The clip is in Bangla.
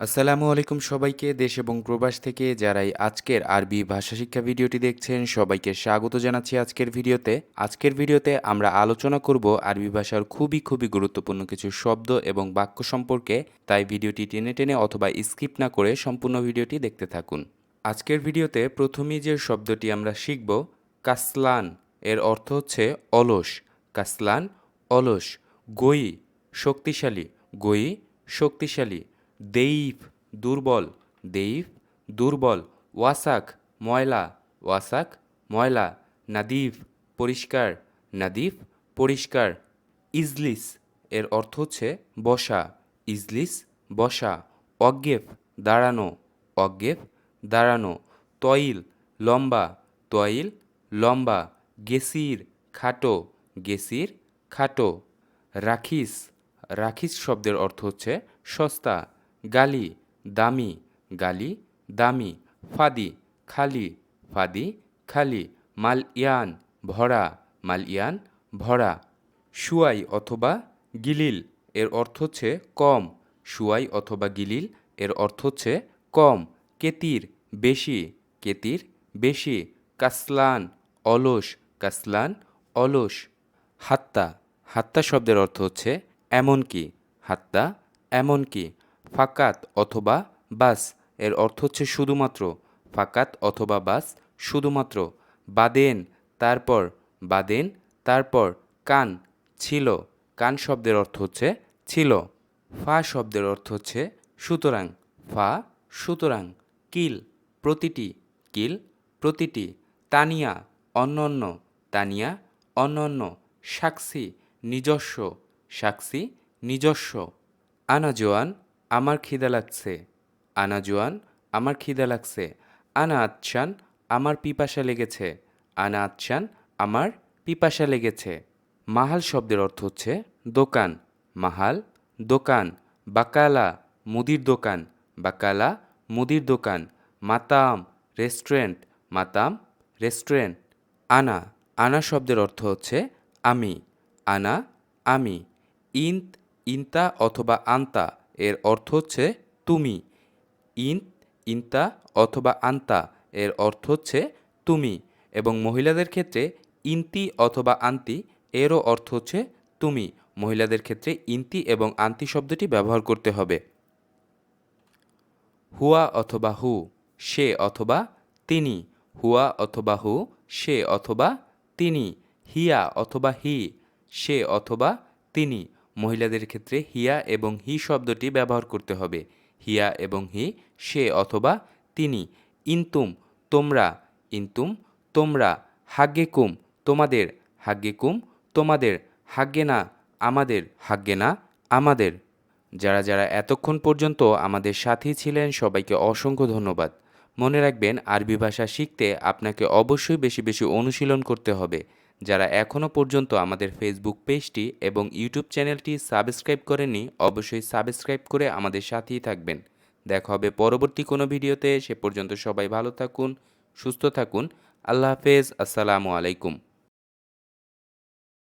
আসসালামু আলাইকুম সবাইকে, দেশ এবং প্রবাস থেকে যারাই আজকের আরবি ভাষা শিক্ষা ভিডিওটি দেখছেন, সবাইকে স্বাগত জানাচ্ছি আজকের ভিডিওতে। আজকের ভিডিওতে আমরা আলোচনা করব আরবি ভাষার খুবই খুবই গুরুত্বপূর্ণ কিছু শব্দ এবং বাক্য সম্পর্কে। তাই ভিডিওটি টেনে টেনে অথবা স্কিপ না করে সম্পূর্ণ ভিডিওটি দেখতে থাকুন। আজকের ভিডিওতে প্রথমেই যে শব্দটি আমরা শিখব, কাসলান, এর অর্থ হচ্ছে অলস। কাসলান, অলস গই শক্তিশালী। গই শক্তিশালী। দেইফ দুর্বল দেইফ দুর্বল, ওয়াসাক ময়লা ওয়াসাক ময়লা, নাদিফ পরিষ্কার নাদিফ পরিষ্কার। ইজলিস এর অর্থ হচ্ছে বসা, ইজলিস বসা অজ্ঞেফ দাঁড়ানো অজ্ঞেফ দাঁড়ানো। তইল লম্বা তইল লম্বা, গেসির খাটো গেসির খাটো। রাখিস রাখিস শব্দের অর্থ হচ্ছে সস্তা। গালি, দামি গালি, দামি, ফাদি, খালি ফাদি, খালি মাল ইয়ান ভরা মাল ইয়ান ভরা। সুয়াই অথবা গিলিল, এর অর্থ হচ্ছে কম। সুয়াই অথবা গিলিল, এর অর্থ হচ্ছে কম। কেতির, বেশি। কেতির, বেশি। কাসলান, অলস। কাসলান, অলস। হাত্তা। হাত্তা শব্দের অর্থ হচ্ছে এমনকি। হাত্তা, এমনকি। ফাকাত অথবা বাসের অর্থ হচ্ছে শুধুমাত্র। ফাকাত অথবা বাস শুধুমাত্র। বাদেন তারপর বাদেন তারপর, কান ছিল। কান শব্দের অর্থ হচ্ছে ছিল। ফা শব্দের অর্থ হচ্ছে সুতরাং। ফা সুতরাং। কিল প্রতিটি। কিল প্রতিটি। তানিয়া অন্যান্য তানিয়া অন্যান্য সাক্ষী নিজস্ব। সাক্ষী নিজস্ব। আনা জোয়ান আমার খিদা লাগছে। আনা জোয়ান, আমার খিদা লাগছে। আনা আচ্ছান আমার পিপাসা লেগেছে। আনা আচ্ছান আমার পিপাসা লেগেছে। মাহাল শব্দের অর্থ হচ্ছে দোকান। মাহাল, দোকান। বাকালা, মুদির দোকান। বাকালা, মুদির দোকান। মাতাম, রেস্টুরেন্ট। মাতাম, রেস্টুরেন্ট। আনা আনা শব্দের অর্থ হচ্ছে আমি। আনা, আমি। ইন্ত ইন্তা অথবা আন্তা। এর অর্থ হচ্ছে তুমি। ইন, ইন্তা অথবা আন্তা এর অর্থ হচ্ছে তুমি এবং মহিলাদের ক্ষেত্রে ইন্তি অথবা আন্তি এরও অর্থ হচ্ছে তুমি। মহিলাদের ক্ষেত্রে ইন্তি এবং আন্তি শব্দটি ব্যবহার করতে হবে। হুয়া অথবা হু, সে অথবা তিনি। হুয়া অথবা হু, সে অথবা তিনি। হিয়া অথবা হি, সে অথবা তিনি। মহিলাদের ক্ষেত্রে হিয়া এবং হি শব্দটি ব্যবহার করতে হবে। হিয়া এবং হি, সে অথবা তিনি। ইন্তুম, তোমরা। ইন্তুম, তোমরা। হাগ্গেকুম তোমাদের। হাগ্গেকুম তোমাদের। হাগ্গেনা আমাদের। হাগ্গেনা আমাদের। যারা যারা এতক্ষণ পর্যন্ত আমাদের সাথেই ছিলেন, সবাইকে অসংখ্য ধন্যবাদ। মনে রাখবেন, আরবি ভাষা শিখতে আপনাকে অবশ্যই বেশি বেশি অনুশীলন করতে হবে। যারা এখনও পর্যন্ত আমাদের ফেসবুক পেজটি এবং ইউটিউব চ্যানেলটি সাবস্ক্রাইব করেনি অবশ্যই সাবস্ক্রাইব করে আমাদের সাথেই থাকবেন। দেখা হবে পরবর্তী কোনো ভিডিওতে। সে পর্যন্ত সবাই ভালো থাকুন, সুস্থ থাকুন। আল্লাহ হাফেজ। আসসালামু আলাইকুম।